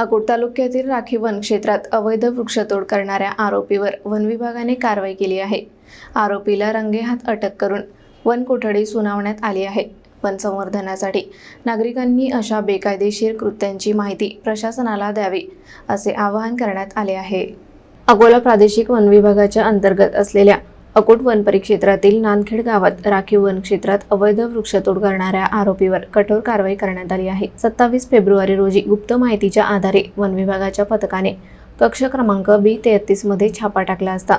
अकोट तालुक्यातील राखी वन क्षेत्रात अवैध वृक्षतोड करणाऱ्या आरोपीवर वन विभागाने कारवाई केली आहे. आरोपीला रंगेहात अटक करून वन कोठडी सुनावण्यात आली आहे. वन संवर्धनासाठी नागरिकांनी अशा बेकायदेशीर कृत्यांची माहिती प्रशासनाला द्यावी असे आवाहन करण्यात आले आहे. अकोला प्रादेशिक वन विभागाच्या अंतर्गत असलेल्या अकोट वन परिक्षेत्रातील नांदखेड गावात राखीव वन क्षेत्रात अवैध वृक्षतोड करणाऱ्या आरोपीवर कठोर कारवाई करण्यात आली आहे. सत्तावीस फेब्रुवारी रोजी गुप्त माहितीच्या आधारे वन विभागाच्या पथकाने कक्ष क्रमांक बी तेहतीसमध्ये छापा टाकला असता.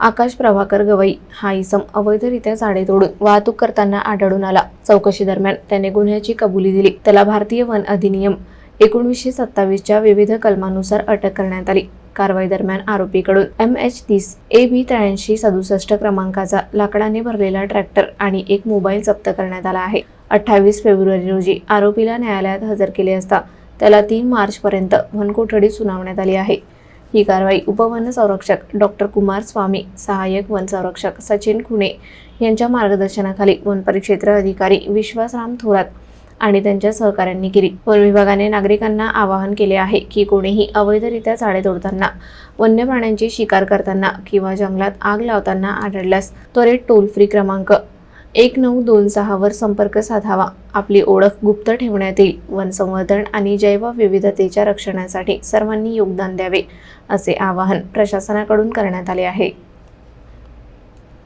आकाश प्रभाकर गवई हा इसम अवैधरित्या झाडे तोडून वाहतूक करताना आढळून आला. चौकशी दरम्यान त्याने गुन्ह्याची कबुली दिली. त्याला भारतीय वन अधिनियम एकोणीसशे सत्तावीसच्या विविध कलमानुसार अटक करण्यात आली. कारवाई दरम्यान आरोपीकडून एम एच तीस ए बी त्र्याऐंशी सदुसष्ट क्रमांकाचा लाकडाने भरलेला ट्रॅक्टर आणि एक मोबाईल जप्त करण्यात आला आहे. अठ्ठावीस फेब्रुवारी रोजी आरोपीला न्यायालयात हजर केले असता त्याला तीन मार्चपर्यंत वनकोठडी सुनावण्यात आली आहे. ही कारवाई उपवन संरक्षक डॉक्टर कुमार स्वामी सहाय्यक वन संरक्षक सचिन खुणे यांच्या मार्गदर्शनाखाली वन परिक्षेत्र अधिकारी विश्वासराम थोरात आणि त्यांच्या सहकाऱ्यांनी केली. वन विभागाने नागरिकांना आवाहन केले आहे की कोणीही अवैधरित्या झाडे तोडताना वन्य प्राण्यांची शिकार करताना किंवा जंगलात आग लावताना आढळल्यास त्वरित टोल फ्री क्रमांक एक नऊ दोन सहावर संपर्क साधावा. आपली ओळख गुप्त ठेवण्यात येईल. वन संवर्धन आणि जैवविविधतेच्या रक्षणासाठी सर्वांनी योगदान द्यावे असे आवाहन प्रशासनाकडून करण्यात आले आहे.